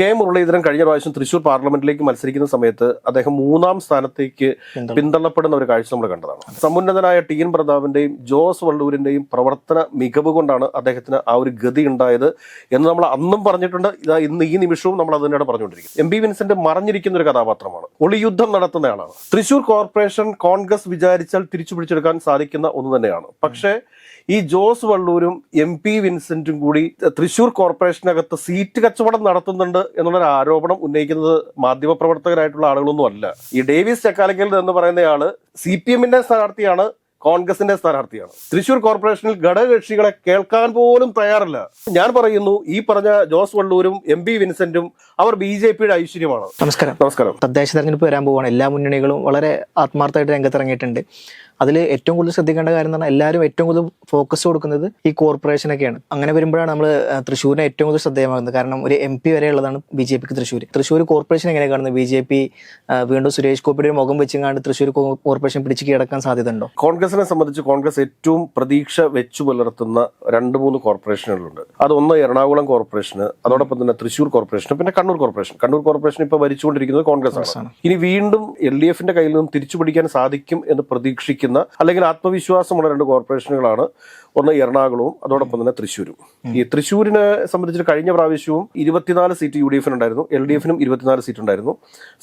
K Muraleedharan കഴിഞ്ഞ പ്രാവശ്യം തൃശൂർ പാർലമെന്റിലേക്ക് മത്സരിക്കുന്ന സമയത്ത് അദ്ദേഹം മൂന്നാം സ്ഥാനത്തേക്ക് പിന്തള്ളപ്പെടുന്ന ഒരു കാഴ്ച നമ്മൾ കണ്ടതാണ്. സമുന്നതനായ ടി എൻ പ്രതാപിന്റെയും ജോസ് വള്ളൂരിന്റെയും പ്രവർത്തന മികവ് കൊണ്ടാണ് അദ്ദേഹത്തിന് ആ ഒരു ഗതി ഉണ്ടായത് എന്ന് നമ്മൾ അന്നും പറഞ്ഞിട്ടുണ്ട്. ഇതാ ഇന്ന് ഈ നിമിഷവും നമ്മൾ അത് തന്നെയാണ് പറഞ്ഞുകൊണ്ടിരിക്കുന്നത് എം ബി വിൻസെന്റ് മറഞ്ഞിരിക്കുന്ന ഒരു കഥാപാത്രമാണ്. ഒളിയുദ്ധം നടത്തുന്നയാളാണ്. തൃശൂർ കോർപ്പറേഷൻ കോൺഗ്രസ് വിചാരിച്ചാൽ തിരിച്ചു പിടിച്ചെടുക്കാൻ സാധിക്കുന്ന ഒന്ന് തന്നെയാണ്. പക്ഷേ ഈ ജോസ് വള്ളൂരും എം പി വിൻസെന്റും കൂടി തൃശൂർ കോർപ്പറേഷനകത്ത് സീറ്റ് കച്ചവടം നടത്തുന്നുണ്ട് എന്നുള്ളൊരു ആരോപണം ഉന്നയിക്കുന്നത് മാധ്യമപ്രവർത്തകരായിട്ടുള്ള ആളുകളൊന്നും അല്ല. ഈ ഡേവിസ് ചക്കാലക്കൽ എന്ന് പറയുന്നയാൾ സി പി എമ്മിന്റെ സ്ഥാനാർത്ഥിയാണ് കോൺഗ്രസിന്റെ സ്ഥാനാർത്ഥിയാണ്. തൃശൂർ കോർപ്പറേഷനിൽ ഘടകകക്ഷികളെ കേൾക്കാൻ പോലും തയ്യാറല്ല. ഞാൻ പറയുന്നു ഈ പറഞ്ഞ ജോസ് വള്ളൂരും എം പി വിൻസെന്റും അവർ ബി ജെ പിയുടെ ഐശ്വര്യമാണ്. നമസ്കാരം. നമസ്കാരം. തദ്ദേശ തെരഞ്ഞെടുപ്പ് വരാൻ പോവാണ് എല്ലാ മുന്നണികളും വളരെ ആത്മാർത്ഥമായിട്ട് രംഗത്തിറങ്ങിയിട്ടുണ്ട്. അതിൽ ഏറ്റവും കൂടുതൽ ശ്രദ്ധിക്കേണ്ട കാര്യം എന്ന് പറഞ്ഞാൽ എല്ലാവരും ഏറ്റവും കൂടുതൽ ഫോക്കസ് കൊടുക്കുന്നത് ഈ കോർപ്പറേഷനൊക്കെയാണ് അങ്ങനെ വരുമ്പോഴാണ് നമ്മൾ തൃശ്ശൂരിനെ ഏറ്റവും കൂടുതൽ ശ്രദ്ധേയമാകുന്നത്. കാരണം ഒരു എം പി വരെ ഉള്ളതാണ് ബി ജെ പിക്ക് തൃശ്ശൂർ തൃശ്ശൂർ കോർപ്പറേഷൻ എങ്ങനെ കാണുന്നത്? ബി ജെ പി വീണ്ടും സുരേഷ് ഗോപിയുടെ ഒരു മുഖം വെച്ചുകൊണ്ട് തൃശ്ശൂർ കോർപ്പറേഷൻ പിടിച്ച് സാധ്യത സാധ്യതയുണ്ടോ? കോൺഗ്രസിനെ സംബന്ധിച്ച് കോൺഗ്രസ് ഏറ്റവും പ്രതീക്ഷ വെച്ചു പുലർത്തുന്ന രണ്ട് മൂന്ന് കോർപ്പറേഷനുകളുണ്ട് അതൊന്ന് എറണാകുളം കോർപ്പറേഷന് അതോടൊപ്പം തന്നെ തൃശ്ശൂർ കോർപ്പറേഷൻ പിന്നെ കണ്ണൂർ കോർപ്പറേഷൻ കണ്ണൂർ കോർപ്പറേഷൻ ഇപ്പോൾ ഭരിച്ചുകൊണ്ടിരിക്കുന്നത് കോൺഗ്രസ് ആണ് ഇനി വീണ്ടും എൽ ഡി എഫിന്റെ കയ്യിൽ നിന്നും തിരിച്ചുപിടിക്കാൻ സാധിക്കും എന്ന് പ്രതീക്ഷിക്കുന്ന അല്ലെങ്കിൽ ആത്മവിശ്വാസമുള്ള രണ്ട് കോർപ്പറേഷനുകളാണ്. ഒന്ന് എറണാകുളവും അതോടൊപ്പം തന്നെ തൃശ്ശൂരും. ഈ തൃശ്ശൂരിനെ സംബന്ധിച്ച് കഴിഞ്ഞ പ്രാവശ്യവും ഇരുപത്തിനാല് സീറ്റ് യു ഡി എഫിന് ഉണ്ടായിരുന്നു. എൽ ഡി എഫിനും ഇരുപത്തിനാല് സീറ്റ് ഉണ്ടായിരുന്നു.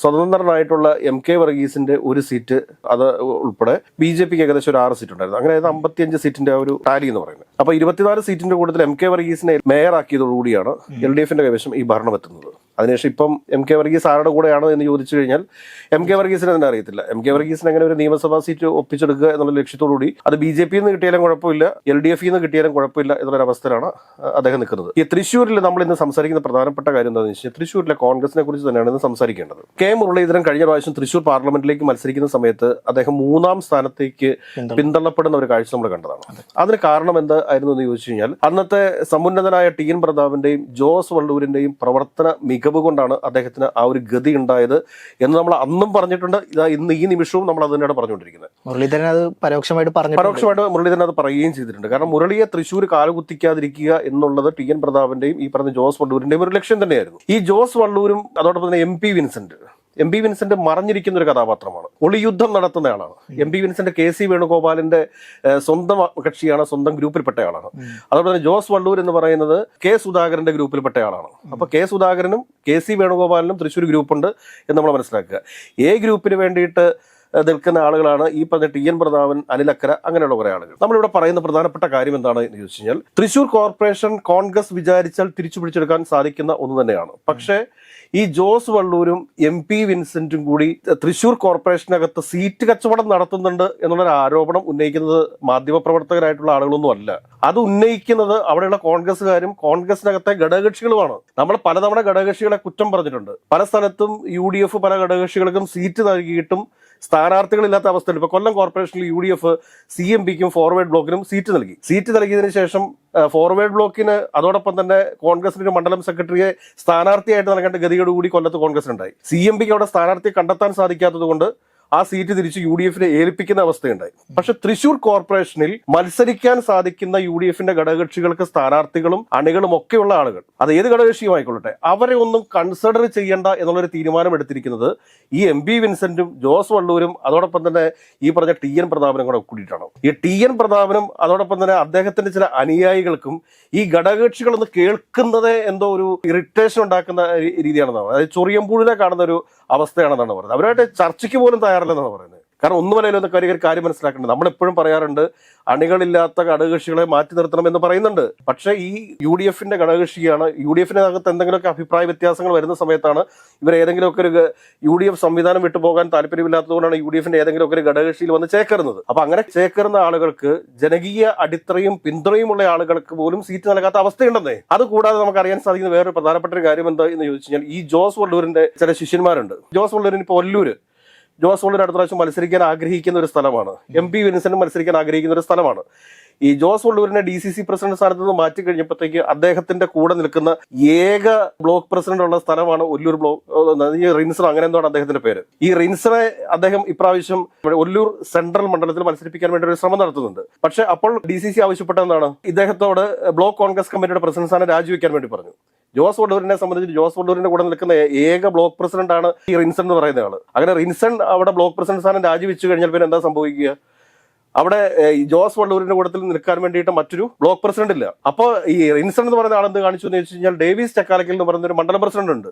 സ്വതന്ത്രനായിട്ടുള്ള എം കെ വർഗീസിന്റെ ഒരു സീറ്റ് അത് ഉൾപ്പെടെ ബി ജെ പിക്ക് ഏകദേശം ഒരു ആറ് സീറ്റ് ഉണ്ടായിരുന്നു. അങ്ങനെ അതായത് അമ്പത്തിയഞ്ച് സീറ്റിന്റെ ഒരു ടാലി എന്ന് പറയുന്നത്. അപ്പൊ ഇരുപത്തിനാല് സീറ്റിന്റെ കൂട്ടത്തിൽ എം കെ വർഗീസിനെ മേയറാക്കിയതോടുകൂടിയാണ് എൽ ഡി എഫിന്റെ കൈവശം ഈ ഭരണം എത്തുന്നത്. അതിനുശേഷം ഇപ്പം എം കെ വർഗീസ് ആരുടെ കൂടെയാണോ എന്ന് ചോദിച്ചു കഴിഞ്ഞാൽ എം കെ വർഗീസിനെ തന്നെ അറിയത്തില്ല. എം കെ വർഗീസിന് അങ്ങനെ ഒരു നിയമസഭാ സീറ്റ് ഒപ്പിച്ചെടുക്കുക എന്നുള്ള ലക്ഷ്യത്തോടുകൂടി അത് ബി ജെ പിയിൽ നിന്ന് കിട്ടിയാലും കുഴപ്പമില്ല എൽ ഡി എഫിൽ നിന്ന് കിട്ടിയാലും കുഴപ്പമില്ല എന്നുള്ള അവസ്ഥയിലാണ് അദ്ദേഹം നിൽക്കുന്നത്. ഈ തൃശ്ശൂരിൽ നമ്മൾ ഇന്ന് സംസാരിക്കുന്ന പ്രധാനപ്പെട്ട കാര്യം എന്താണെന്ന് വെച്ചാൽ തൃശ്ശൂരിലെ കോൺഗ്രസിനെ കുറിച്ച് തന്നെയാണ് ഇന്ന് സംസാരിക്കേണ്ടത്. കെ മുരളീധരൻ കഴിഞ്ഞ പ്രാവശ്യം തൃശ്ശൂർ പാർലമെന്റിലേക്ക് മത്സരിക്കുന്ന സമയത്ത് അദ്ദേഹം മൂന്നാം സ്ഥാനത്തേക്ക് പിന്തള്ളപ്പെടുന്ന ഒരു കാഴ്ച നമ്മൾ കണ്ടതാണ്. അതിന് കാരണം എന്തായിരുന്നു എന്ന് ചോദിച്ചു കഴിഞ്ഞാൽ അന്നത്തെ സമുന്നതനായ ടി എൻ പ്രതാപിന്റെയും ജോസ് വള്ളൂരിന്റെയും പ്രവർത്തന മികവ് കൊണ്ടാണ് അദ്ദേഹത്തിന് ആ ഒരു ഗതി ഉണ്ടായത് എന്ന് നമ്മൾ അന്നും പറഞ്ഞിട്ടുണ്ട്. ഇതാ ഇന്ന് ഈ നിമിഷവും നമ്മൾ അത് തന്നെയാണ് പറഞ്ഞുകൊണ്ടിരിക്കുന്നത്. മുരളീധരൻ അത് പരോക്ഷമായിട്ട് പറഞ്ഞു പരോക്ഷമായിട്ട് മുരളീധരൻ അത് പറയുകയും ചെയ്തിട്ടുണ്ട്. കാരണം മുരളിയെ തൃശ്ശൂർ കാലുകുത്തിക്കാതിരിക്കുക എന്നുള്ളത് ടി എൻ പ്രതാപന്റെയും ഈ പറഞ്ഞ ജോസ് വള്ളൂരിന്റെയും ഒരു ലക്ഷ്യം തന്നെയായിരുന്നു. ഈ ജോസ് വള്ളൂരും അതോടൊപ്പം തന്നെ M P Vincent M P Vincent മറഞ്ഞിരിക്കുന്ന ഒരു കഥാപാത്രമാണ്. ഒളിയുദ്ധം നടത്തുന്നയാളാണ് M P Vincent K C വേണുഗോപാലിന്റെ സ്വന്തം കക്ഷിയാണ് സ്വന്തം ഗ്രൂപ്പിൽപ്പെട്ട ആളാണ്. അതുപോലെ തന്നെ ജോസ് വള്ളൂർ എന്ന് പറയുന്നത് കെ സുധാകരന്റെ ഗ്രൂപ്പിൽപ്പെട്ട ആളാണ്. അപ്പൊ കെ സുധാകരനും കെ സി വേണുഗോപാലിനും തൃശ്ശൂർ ഗ്രൂപ്പുണ്ട് എന്ന് നമ്മൾ മനസ്സിലാക്കുക. എ ഗ്രൂപ്പിന് വേണ്ടിയിട്ട് നിൽക്കുന്ന ആളുകളാണ് ഈ പറഞ്ഞ ടി എൻ പ്രതാപൻ അനിലക്കര അങ്ങനെയുള്ള കുറെ ആളുകൾ. നമ്മളിവിടെ പറയുന്ന പ്രധാനപ്പെട്ട കാര്യം എന്താണ് എന്ന് ചോദിച്ചു കഴിഞ്ഞാൽ തൃശൂർ കോർപ്പറേഷൻ കോൺഗ്രസ് വിചാരിച്ചാൽ തിരിച്ചു പിടിച്ചെടുക്കാൻ സാധിക്കുന്ന ഒന്ന് തന്നെയാണ്. പക്ഷേ ഈ ജോസ് വള്ളൂരും എം പി വിൻസെന്റും കൂടി തൃശൂർ കോർപ്പറേഷനകത്ത് സീറ്റ് കച്ചവടം നടത്തുന്നുണ്ട് എന്നുള്ളൊരു ആരോപണം ഉന്നയിക്കുന്നത് മാധ്യമപ്രവർത്തകരായിട്ടുള്ള ആളുകളൊന്നും അല്ല. അത് ഉന്നയിക്കുന്നത് അവിടെയുള്ള കോൺഗ്രസ്സുകാരും കോൺഗ്രസിനകത്തെ ഘടകകക്ഷികളുമാണ്. നമ്മൾ പലതവണ ഘടകകക്ഷികളെ കുറ്റം പറഞ്ഞിട്ടുണ്ട്. പല സ്ഥലത്തും യു ഡി എഫ് പല ഘടകകക്ഷികൾക്കും സീറ്റ് നൽകിയിട്ടും സ്ഥാനാർത്ഥികളില്ലാത്ത അവസ്ഥയിൽ ഇപ്പൊ കൊല്ലം കോർപ്പറേഷനിൽ U D F C M പിക്കും ഫോർവേഡ് ബ്ലോക്കിനും സീറ്റ് നൽകി. സീറ്റ് നൽകിയതിനു ശേഷം ഫോർവേഡ് ബ്ലോക്കിന് അതോടൊപ്പം തന്നെ കോൺഗ്രസിന്റെ മണ്ഡലം സെക്രട്ടറിയെ സ്ഥാനാർത്ഥിയായിട്ട് നൽകേണ്ട ഗതിയോടുകൂടി കൊല്ലത്ത് കോൺഗ്രസിനുണ്ടായി. സി എം പിക്ക് അവിടെ സ്ഥാനാർത്ഥിയെ കണ്ടെത്താൻ സാധിക്കാത്തത് കൊണ്ട് ആ സീറ്റ് തിരിച്ച് യു ഡി എഫിനെ ഏൽപ്പിക്കുന്ന അവസ്ഥയുണ്ടായി. പക്ഷെ തൃശൂർ കോർപ്പറേഷനിൽ മത്സരിക്കാൻ സാധിക്കുന്ന യു ഡി എഫിന്റെ ഘടകകക്ഷികൾക്ക് സ്ഥാനാർത്ഥികളും അണികളും ഒക്കെയുള്ള ആളുകൾ അത് ഏത് ഘടകകക്ഷിയും ആയിക്കൊള്ളട്ടെ അവരെ ഒന്നും കൺസിഡർ ചെയ്യേണ്ട എന്നുള്ളൊരു തീരുമാനം എടുത്തിരിക്കുന്നത് ഈ എം പി വിൻസെന്റും ജോസ് വള്ളൂരും അതോടൊപ്പം തന്നെ ഈ പറഞ്ഞ ടി എൻ പ്രതാപനും കൂടെ കൂടിയിട്ടാണ്. ഈ ടി എൻ പ്രതാപനും അതോടൊപ്പം തന്നെ അദ്ദേഹത്തിന്റെ ചില അനുയായികൾക്കും ഈ ഘടകകക്ഷികളൊന്ന് കേൾക്കുന്നത് എന്തോ ഒരു ഇറിറ്റേഷൻ ഉണ്ടാക്കുന്ന രീതിയാണെന്നാണ്. അതായത് ചൊറിയമ്പൂഴിനെ കാണുന്ന ഒരു അവസ്ഥയാണെന്നാണ് പറയുന്നത് അവരായിട്ട് ചർച്ചയ്ക്ക് പോലും തയ്യാറല്ലെന്നാണ് പറയുന്നത്? കാരണം ഒന്നുമല്ലല്ലോ ഒരു കാര്യം മനസ്സിലാക്കേണ്ടത്. നമ്മളെപ്പോഴും പറയാറുണ്ട് അണികളില്ലാത്ത ഘടകകക്ഷികളെ മാറ്റി നിർത്തണം എന്ന് പറയുന്നുണ്ട്. പക്ഷേ ഈ യു ഡി എഫിന്റെ ഘടകകക്ഷിയാണ് യു ഡി എഫിന്റെ അകത്ത് എന്തെങ്കിലുമൊക്കെ അഭിപ്രായ വ്യത്യാസങ്ങൾ വരുന്ന സമയത്താണ് ഇവർ ഏതെങ്കിലുമൊക്കെ ഒരു യു ഡി എഫ് സംവിധാനം വിട്ടുപോകാൻ താല്പര്യമില്ലാത്തതുകൊണ്ടാണ് യു ഡി എഫിന്റെ ഏതെങ്കിലുമൊക്കെ ഒരു ഘടകകക്ഷിയിൽ വന്ന് ചേക്കറുന്നത്. അപ്പൊ അങ്ങനെ ചേക്കറുന്ന ആളുകൾക്ക് ജനകീയ അടിത്തറയും പിന്തുണയുമുള്ള ആളുകൾക്ക് പോലും സീറ്റ് നൽകാത്ത അവസ്ഥയുണ്ടെന്നേ. അതുകൂടാതെ നമുക്ക് അറിയാൻ സാധിക്കുന്ന വേറൊരു പ്രധാനപ്പെട്ട ഒരു കാര്യം എന്താ എന്ന് ചോദിച്ചു കഴിഞ്ഞാൽ ഈ ജോസ് വള്ളൂരിന്റെ ചില ശിഷ്യന്മാരുണ്ട്. ജോസ് വള്ളൂരിന് ഇപ്പോൾ ഒല്ലൂര് ജോസ് വള്ളൂർ അടുത്ത പ്രാവശ്യം മത്സരിക്കാൻ ആഗ്രഹിക്കുന്ന ഒരു സ്ഥലമാണ്. എം പി വിൻസെന്റ് മത്സരിക്കാൻ ആഗ്രഹിക്കുന്ന ഒരു സ്ഥലമാണ്. ഈ ജോസ് ഉള്ളൂരിനെ ഡി സി സി പ്രസിഡന്റ് സ്ഥാനത്ത് നിന്ന് മാറ്റി കഴിഞ്ഞപ്പോഴത്തേക്ക് അദ്ദേഹത്തിന്റെ കൂടെ നിൽക്കുന്ന ഏക ബ്ലോക്ക് പ്രസിഡന്റ് ഉള്ള സ്ഥലമാണ് ഒല്ലൂർ ബ്ലോക്ക് ഈ റിൻസർ അങ്ങനെ എന്താണ് അദ്ദേഹത്തിന്റെ പേര്. ഈ റിൻസറെ അദ്ദേഹം ഇപ്രാവശ്യം ഒല്ലൂർ സെൻട്രൽ മണ്ഡലത്തിൽ മത്സരിപ്പിക്കാൻ വേണ്ടി ഒരു ശ്രമം നടത്തുന്നുണ്ട്. പക്ഷെ അപ്പോൾ ഡി സി സി ആവശ്യപ്പെട്ട എന്താണ് ഇദ്ദേഹത്തോട് ബ്ലോക്ക് കോൺഗ്രസ് കമ്മിറ്റിയുടെ പ്രസിഡന്റ് സ്ഥാനം രാജിവെക്കാൻ വേണ്ടി പറഞ്ഞു. ജോസ് വഡൂരിനെ സംബന്ധിച്ച് ജോസ് വഡൂരിന്റെ കൂടെ നിൽക്കുന്ന ഏക ബ്ലോക്ക് പ്രസിഡന്റ് ആണ് ഈ റിൻസൺ എന്ന് പറയുന്ന ആൾ. അങ്ങനെ റിൻസൺ അവിടെ ബ്ലോക്ക് പ്രസിഡന്റ് സ്ഥാനം രാജിവെച്ചു കഴിഞ്ഞാൽ പിന്നെ എന്താ സംഭവിക്കുക? അവിടെ ജോസ് വള്ളൂരിന്റെ കൂട്ടത്തിൽ നിൽക്കാൻ വേണ്ടിയിട്ട് മറ്റൊരു ബ്ലോക്ക് പ്രസിഡന്റ് ഇല്ല. അപ്പോൾ ഈ റിൻസൺ എന്ന് പറയുന്ന ആളെന്ത് കാണിച്ചു എന്ന് വെച്ച് കഴിഞ്ഞാൽ ഡേവിസ് ചക്കാലക്കൽ എന്ന് പറയുന്ന ഒരു മണ്ഡലം പ്രസിഡന്റ് ഉണ്ട്.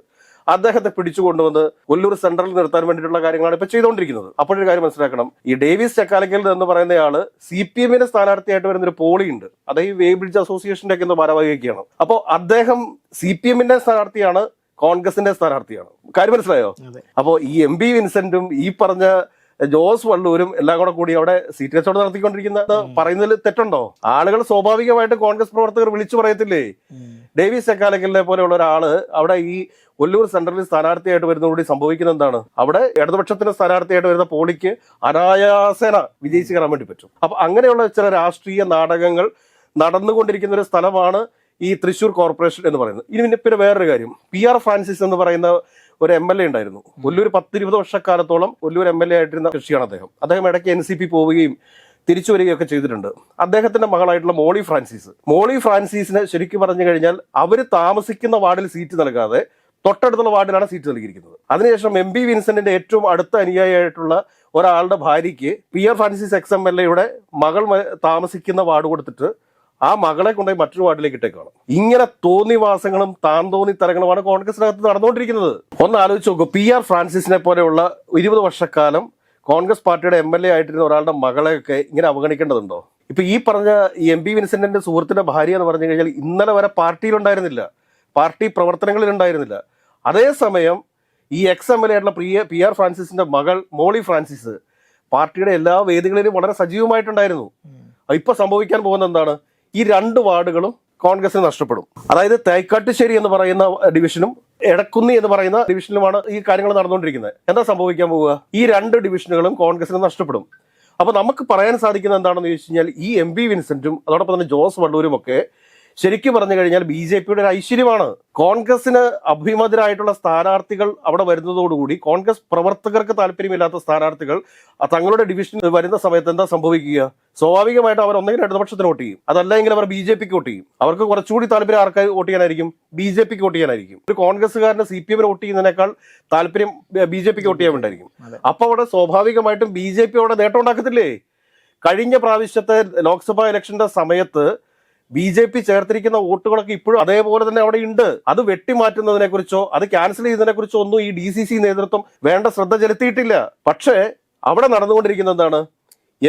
അദ്ദേഹത്തെ പിടിച്ചു കൊണ്ടുവന്ന് കൊല്ലൂർ സെൻട്രലിൽ നിർത്താൻ വേണ്ടിയിട്ടുള്ള കാര്യങ്ങളാണ് ഇപ്പൊ ചെയ്തുകൊണ്ടിരിക്കുന്നത്. അപ്പോഴൊരു കാര്യം മനസ്സിലാക്കണം. ഈ ഡേവിസ് ചക്കാലക്കൽ എന്ന് പറയുന്നയാൾ സി പി എമ്മിന്റെ സ്ഥാനാർത്ഥിയായിട്ട് വരുന്ന ഒരു പോളി ഉണ്ട്. അത് ഈ വേ ബ്രിഡ്ജ് അസോസിയേഷന്റെ ഒക്കെ ഭാരവാഹിയൊക്കെയാണ്. അപ്പോൾ അദ്ദേഹം സി പി എമ്മിന്റെ സ്ഥാനാർത്ഥിയാണ് കോൺഗ്രസിന്റെ സ്ഥാനാർത്ഥിയാണ്. കാര്യം മനസ്സിലായോ? അപ്പോ അപ്പോൾ ഈ എം ബി വിൻസെന്റും ഈ പറഞ്ഞ ജോസ് വള്ളൂരും എല്ലാം കൂടെ കൂടി അവിടെ സീറ്റ് കച്ചവടം നടത്തിക്കൊണ്ടിരിക്കുന്ന പറയുന്നതിൽ തെറ്റുണ്ടോ? ആളുകൾ സ്വാഭാവികമായിട്ട് കോൺഗ്രസ് പ്രവർത്തകർ വിളിച്ചു പറയത്തില്ലേ? ഡേവിസ് എക്കാലക്കലിനെ പോലെയുള്ള ഒരാൾ അവിടെ ഈ കൊല്ലൂർ സെൻട്രലിൽ സ്ഥാനാർത്ഥിയായിട്ട് വരുന്നതോടുകൂടി സംഭവിക്കുന്ന എന്താണ്? അവിടെ ഇടതുപക്ഷത്തിന്റെ സ്ഥാനാർത്ഥിയായിട്ട് വരുന്ന പോളിക്ക് അനായാസേന വിജയിച്ചു കയറാൻ വേണ്ടി പറ്റും. അപ്പൊ അങ്ങനെയുള്ള ചില രാഷ്ട്രീയ നാടകങ്ങൾ നടന്നുകൊണ്ടിരിക്കുന്ന ഒരു സ്ഥലമാണ് ഈ തൃശൂർ കോർപ്പറേഷൻ എന്ന് പറയുന്നത്. ഇനി പിന്നെ പിന്നെ വേറൊരു കാര്യം. പി ആർ ഫ്രാൻസിസ് എന്ന് പറയുന്ന ഒരു എം എൽ എ ഉണ്ടായിരുന്നു. കൊല്ലൂർ പത്തിരുപത് വർഷക്കാലത്തോളം കൊല്ലൂർ എം എൽ എ ആയിട്ടിരുന്ന കൃഷിയാണ് അദ്ദേഹം. അദ്ദേഹം ഇടയ്ക്ക് എൻ സി പി പോവുകയും തിരിച്ചു വരികയൊക്കെ ചെയ്തിട്ടുണ്ട്. അദ്ദേഹത്തിന്റെ മകളായിട്ടുള്ള മോളി ഫ്രാൻസിസ്. മോളി ഫ്രാൻസിസിനെ ശരിക്കും പറഞ്ഞു കഴിഞ്ഞാൽ അവർ താമസിക്കുന്ന വാർഡിൽ സീറ്റ് നൽകാതെ തൊട്ടടുത്തുള്ള വാർഡിലാണ് സീറ്റ് നൽകിയിരിക്കുന്നത്. അതിനുശേഷം എം പി വിൻസെന്റിന്റെ ഏറ്റവും അടുത്ത അനുയായിയായിട്ടുള്ള ഒരാളുടെ ഭാര്യയ്ക്ക് P R Francis ex M L എയുടെ മകൾ താമസിക്കുന്ന വാർഡ് കൊടുത്തിട്ട് ആ മകളെ കൊണ്ടുപോയി മറ്റൊരു വാർഡിലേക്ക് ഇട്ടേക്കാണ്. ഇങ്ങനെ തോന്നിവാസങ്ങളും താൻ തോന്നി തരങ്ങളുമാണ് കോൺഗ്രസിനകത്ത് നടന്നുകൊണ്ടിരിക്കുന്നത്. ഒന്ന് ആലോചിച്ച് നോക്കൂ പി ആർ ഫ്രാൻസിസിനെ പോലെയുള്ള ഇരുപത് വർഷക്കാലം കോൺഗ്രസ് പാർട്ടിയുടെ എം എൽ എ ആയിട്ടിരുന്ന ഒരാളുടെ മകളെയൊക്കെ ഇങ്ങനെ അവഗണിക്കേണ്ടതുണ്ടോ? ഇപ്പൊ ഈ പറഞ്ഞ എം പി വിൻസെന്റിന്റെ സുഹൃത്തിന്റെ ഭാര്യ എന്ന് പറഞ്ഞു കഴിഞ്ഞാൽ ഇന്നലെ വരെ പാർട്ടിയിലുണ്ടായിരുന്നില്ല. പാർട്ടി പ്രവർത്തനങ്ങളിൽ ഉണ്ടായിരുന്നില്ല അതേസമയം ഈ എക്സ് എം എൽ എ ആയിട്ടുള്ള പ്രിയ പി ആർ ഫ്രാൻസിസിന്റെ മകൾ മോളി ഫ്രാൻസിസ് പാർട്ടിയുടെ എല്ലാ വേദികളിലും വളരെ സജീവമായിട്ടുണ്ടായിരുന്നു. ഇപ്പൊ സംഭവിക്കാൻ പോകുന്ന എന്താണ്? ഈ രണ്ട് വാർഡുകളും കോൺഗ്രസിന് നഷ്ടപ്പെടും. അതായത് തേക്കാട്ടുശ്ശേരി എന്ന് പറയുന്ന ഡിവിഷനും എടക്കുന്നി എന്ന് പറയുന്ന ഡിവിഷനിലുമാണ് ഈ കാര്യങ്ങൾ നടന്നുകൊണ്ടിരിക്കുന്നത്. എന്താ സംഭവിക്കാൻ പോവുക? ഈ രണ്ട് ഡിവിഷനുകളും കോൺഗ്രസിന് നഷ്ടപ്പെടും. അപ്പൊ നമുക്ക് പറയാൻ സാധിക്കുന്നത് എന്താണെന്ന് ചോദിച്ചു കഴിഞ്ഞാൽ ഈ എം പി വിൻസെന്റും അതോടൊപ്പം തന്നെ ജോസ് വള്ളൂരും ഒക്കെ ശരിക്കും പറഞ്ഞു കഴിഞ്ഞാൽ ബി ജെ പിയുടെ ഒരു ഐശ്വര്യമാണ്. കോൺഗ്രസിന് അഭിമതരായിട്ടുള്ള സ്ഥാനാർത്ഥികൾ അവിടെ വരുന്നതോടുകൂടി കോൺഗ്രസ് പ്രവർത്തകർക്ക് താല്പര്യമില്ലാത്ത സ്ഥാനാർത്ഥികൾ തങ്ങളുടെ ഡിവിഷനിൽ വരുന്ന സമയത്ത് എന്താ സംഭവിക്കുക? സ്വാഭാവികമായിട്ട് അവർ ഒന്നെങ്കിലും ഇടതുപക്ഷത്തിന് വോട്ട് ചെയ്യും. അതല്ലെങ്കിൽ അവർ ബി ജെ പിക്ക് വോട്ട് ചെയ്യും. അവർക്ക് കുറച്ചുകൂടി താല്പര്യം ആർക്ക് വോട്ട് ചെയ്യാനായിരിക്കും? ബി ജെ പിക്ക് വോട്ട് ചെയ്യാനായിരിക്കും. ഒരു കോൺഗ്രസ്സുകാരന് സി പി എമ്മിന് വോട്ട് ചെയ്യുന്നതിനേക്കാൾ താല്പര്യം ബി ജെ പിക്ക് വോട്ട് ചെയ്യാൻ ഉണ്ടായിരിക്കും അപ്പോൾ അപ്പൊ അവിടെ സ്വാഭാവികമായിട്ടും ബി ജെ പി അവിടെ നേട്ടം ഉണ്ടാക്കത്തില്ലേ? കഴിഞ്ഞ പ്രാവശ്യത്തെ ലോക്സഭാ ഇലക്ഷന്റെ സമയത്ത് ബി ജെ പി ചേർത്തിരിക്കുന്ന വോട്ടുകളൊക്കെ ഇപ്പോഴും അതേപോലെ തന്നെ അവിടെ ഉണ്ട്. അത് വെട്ടിമാറ്റുന്നതിനെ കുറിച്ചോ അത് ക്യാൻസൽ ചെയ്യുന്നതിനെ കുറിച്ചോ ഒന്നും ഈ ഡി സി സി നേതൃത്വം വേണ്ട ശ്രദ്ധ ചെലുത്തിയിട്ടില്ല. പക്ഷേ അവിടെ നടന്നുകൊണ്ടിരിക്കുന്ന എന്താണ്?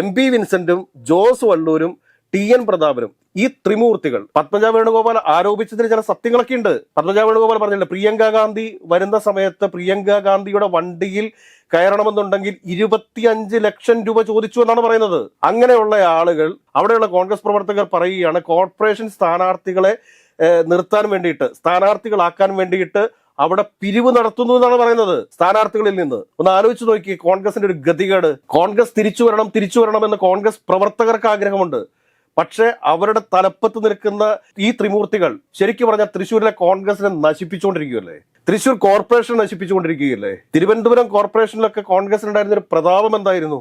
എം പി വിൻസെന്റും ജോസ് വള്ളൂരും ടി എൻ പ്രതാപനും ഈ ത്രിമൂർത്തികൾ. പത്മജ വേണുഗോപാൽ ആരോപിച്ചതിന് ചില സത്യങ്ങളൊക്കെ ഉണ്ട് പത്മജ വേണുഗോപാൽ പറഞ്ഞില്ല പ്രിയങ്ക ഗാന്ധി വരുന്ന സമയത്ത് പ്രിയങ്ക ഗാന്ധിയുടെ വണ്ടിയിൽ കയറണമെന്നുണ്ടെങ്കിൽ ഇരുപത്തിയഞ്ച് ലക്ഷം രൂപ ചോദിച്ചു എന്നാണ് പറയുന്നത്. അങ്ങനെയുള്ള ആളുകൾ അവിടെയുള്ള കോൺഗ്രസ് പ്രവർത്തകർ പറയുകയാണ് കോർപ്പറേഷൻ സ്ഥാനാർത്ഥികളെ നിർത്താൻ വേണ്ടിയിട്ട് സ്ഥാനാർത്ഥികളാക്കാൻ വേണ്ടിയിട്ട് അവിടെ പിരിവ് നടത്തുന്നു എന്നാണ് പറയുന്നത് സ്ഥാനാർത്ഥികളിൽ നിന്ന്. ഒന്ന് ആലോചിച്ച് നോക്കി കോൺഗ്രസിന്റെ ഒരു ഗതികേട്. കോൺഗ്രസ് തിരിച്ചു വരണം തിരിച്ചു വരണം എന്ന് കോൺഗ്രസ് പ്രവർത്തകർക്ക് ആഗ്രഹമുണ്ട്. പക്ഷേ അവരുടെ തലപ്പത്ത് നിൽക്കുന്ന ഈ ത്രിമൂർത്തികൾ ശരിക്കും പറഞ്ഞാൽ തൃശ്ശൂരിലെ കോൺഗ്രസിനെ നശിപ്പിച്ചുകൊണ്ടിരിക്കുകയല്ലേ? തൃശ്ശൂർ കോർപ്പറേഷൻ നശിപ്പിച്ചുകൊണ്ടിരിക്കുകയല്ലേ? തിരുവനന്തപുരം കോർപ്പറേഷനിലൊക്കെ കോൺഗ്രസിനുണ്ടായിരുന്ന ഒരു പ്രതാപം എന്തായിരുന്നു?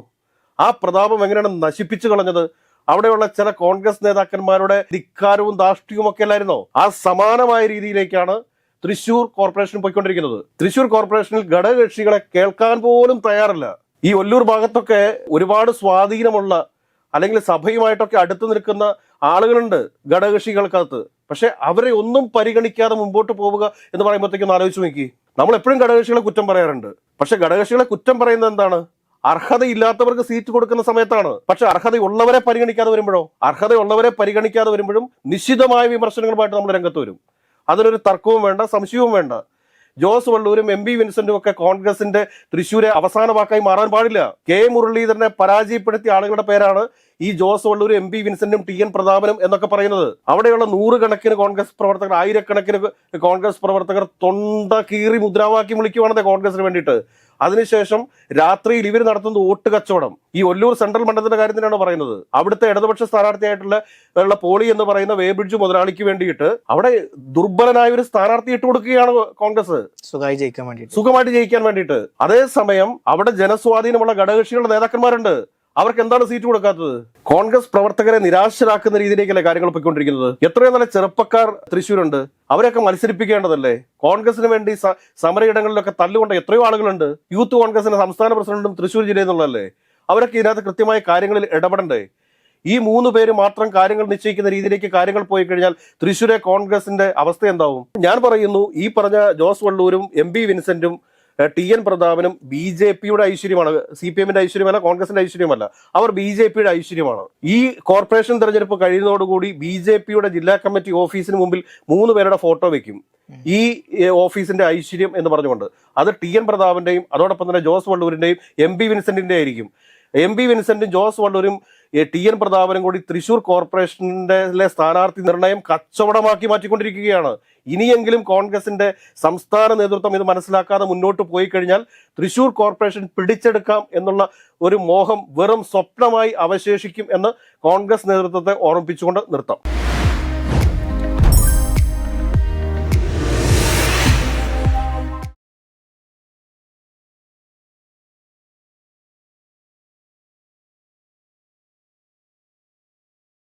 ആ പ്രതാപം എങ്ങനെയാണ് നശിപ്പിച്ചു കളഞ്ഞത്? അവിടെയുള്ള ചില കോൺഗ്രസ് നേതാക്കന്മാരുടെ ധിക്കാരവും ധാർഷ്ട്യവും ഒക്കെ അല്ലായിരുന്നോ? ആ സമാനമായ രീതിയിലേക്കാണ് തൃശൂർ കോർപ്പറേഷൻ പോയിക്കൊണ്ടിരിക്കുന്നത്. തൃശൂർ കോർപ്പറേഷനിൽ ഘടകകക്ഷികളെ കേൾക്കാൻ പോലും തയ്യാറല്ല. ഈ ഒല്ലൂർ ഭാഗത്തൊക്കെ ഒരുപാട് സ്വാധീനമുള്ള അല്ലെങ്കിൽ സഭയുമായിട്ടൊക്കെ അടുത്ത് നിൽക്കുന്ന ആളുകളുണ്ട് ഘടകകക്ഷികൾക്കകത്ത്. പക്ഷെ അവരെ ഒന്നും പരിഗണിക്കാതെ മുമ്പോട്ട് പോവുക എന്ന് പറയുമ്പോഴത്തേക്കും ആലോചിച്ച് നോക്കി. നമ്മൾ എപ്പോഴും ഘടകകക്ഷികളെ കുറ്റം പറയാറുണ്ട്. പക്ഷെ ഘടകകക്ഷികളെ കുറ്റം പറയുന്നത് എന്താണ്? അർഹതയില്ലാത്തവർക്ക് സീറ്റ് കൊടുക്കുന്ന സമയത്താണ്. പക്ഷെ അർഹതയുള്ളവരെ പരിഗണിക്കാതെ വരുമ്പോഴോ? അർഹതയുള്ളവരെ പരിഗണിക്കാതെ വരുമ്പോഴും നിശ്ചിതമായ വിമർശനങ്ങളുമായിട്ട് നമ്മൾ രംഗത്ത് വരും. അതിനൊരു തർക്കവും വേണ്ട സംശയവും വേണ്ട. ജോസ് വള്ളൂരും എം പി വിൻസെന്റും ഒക്കെ കോൺഗ്രസിന്റെ തൃശ്ശൂരെ അവസാന വാക്കായി മാറാൻ പാടില്ല. കെ മുരളീധരനെ പരാജയപ്പെടുത്തിയ ആളുകളുടെ പേരാണ് ഈ ജോസ് വള്ളൂരും എം പി വിൻസെന്റും ടി എൻ പ്രതാപനും എന്നൊക്കെ പറയുന്നത്. അവിടെയുള്ള നൂറുകണക്കിന് കോൺഗ്രസ് പ്രവർത്തകർ ആയിരക്കണക്കിന് കോൺഗ്രസ് പ്രവർത്തകർ തൊണ്ട കീറി മുദ്രാവാക്യം വിളിക്കുവാണത് കോൺഗ്രസിന് വേണ്ടിയിട്ട്. അതിനുശേഷം രാത്രിയിൽ ഇവർ നടത്തുന്ന വോട്ട് കച്ചവടം. ഈ ഒല്ലൂർ സെൻട്രൽ മണ്ഡലത്തിന്റെ കാര്യത്തിനാണ് പറയുന്നത്. അവിടുത്തെ ഇടതുപക്ഷ സ്ഥാനാർത്ഥിയായിട്ടുള്ള ഉള്ള പോളി എന്ന് പറയുന്ന വേബ്രിഡ്ജ് മുതലാളിക്ക് വേണ്ടിയിട്ട് അവിടെ ദുർബലനായ ഒരു സ്ഥാനാർത്ഥി ഇട്ട് കൊടുക്കുകയാണ് കോൺഗ്രസ്. സുഖമായി ജയിക്കാൻ വേണ്ടി സുഖമായിട്ട് ജയിക്കാൻ വേണ്ടിയിട്ട്. അതേസമയം അവിടെ ജനസ്വാധീനമുള്ള ഘടകകക്ഷികളുടെ നേതാക്കന്മാരുണ്ട്. അവർക്ക് എന്താണ് സീറ്റ് കൊടുക്കാത്തത്? കോൺഗ്രസ് പ്രവർത്തകരെ നിരാശരാക്കുന്ന രീതിയിലേക്കല്ലേ കാര്യങ്ങൾ പോയിക്കൊണ്ടിരിക്കുന്നത്. എത്രയോ നല്ല ചെറുപ്പക്കാർ തൃശ്ശൂരുണ്ട്. അവരെയൊക്കെ മത്സരിപ്പിക്കേണ്ടതല്ലേ? കോൺഗ്രസിന് വേണ്ടി സമരയിടങ്ങളിലൊക്കെ തല്ലുകൊണ്ട എത്രയോ ആളുകളുണ്ട്. യൂത്ത് കോൺഗ്രസിന്റെ സംസ്ഥാന പ്രസിഡന്റും തൃശ്ശൂർ ജില്ലയിൽ നിന്നുള്ളതല്ലേ? അവരൊക്കെ ഇതിനകത്ത് കൃത്യമായ കാര്യങ്ങളിൽ ഇടപെടണ്ടേ? ഈ മൂന്ന് പേര് മാത്രം കാര്യങ്ങൾ നിശ്ചയിക്കുന്ന രീതിയിലേക്ക് കാര്യങ്ങൾ പോയി കഴിഞ്ഞാൽ തൃശ്ശൂരെ കോൺഗ്രസിന്റെ അവസ്ഥ എന്താവും? ഞാൻ പറയുന്നു ഈ പറഞ്ഞ ജോസ് വള്ളൂരും എം ബി വിൻസെന്റും ടി എൻ പ്രതാപനും ബി ജെ പിയുടെ ഐശ്വര്യമാണ്. സി പി എമ്മിന്റെ ഐശ്വര്യമല്ല കോൺഗ്രസിന്റെ ഐശ്വര്യമല്ല. അവർ ബി ജെ പിയുടെ ഐശ്വര്യമാണ്. ഈ കോർപ്പറേഷൻ തെരഞ്ഞെടുപ്പ് കഴിയുന്നതോടുകൂടി ബി ജെ പിയുടെ ജില്ലാ കമ്മിറ്റി ഓഫീസിന് മുമ്പിൽ മൂന്ന് പേരുടെ ഫോട്ടോ വെക്കും. ഈ ഓഫീസിന്റെ ഐശ്വര്യം എന്ന് പറഞ്ഞുകൊണ്ട്. അത് ടി എൻ പ്രതാപന്റെയും അതോടൊപ്പം തന്നെ ജോസ് വള്ളൂരിന്റെയും എം ബി വിൻസെന്റിന്റെ ആയിരിക്കും. എം പി വിൻസെന്റും ജോസ് വള്ളൂരും ടി എൻ പ്രതാപനും കൂടി തൃശൂർ കോർപ്പറേഷനിലെ സ്ഥാനാർത്ഥി നിർണയം കച്ചവടമാക്കി മാറ്റിക്കൊണ്ടിരിക്കുകയാണ്. ഇനിയെങ്കിലും കോൺഗ്രസിന്റെ സംസ്ഥാന നേതൃത്വം ഇത് മനസ്സിലാക്കാതെ മുന്നോട്ട് പോയി കഴിഞ്ഞാൽ തൃശൂർ കോർപ്പറേഷൻ പിടിച്ചെടുക്കാം എന്നുള്ള ഒരു മോഹം വെറും സ്വപ്നമായി അവശേഷിക്കും എന്ന് കോൺഗ്രസ് നേതൃത്വത്തെ ഓർമ്മിപ്പിച്ചുകൊണ്ട് നിർത്താം.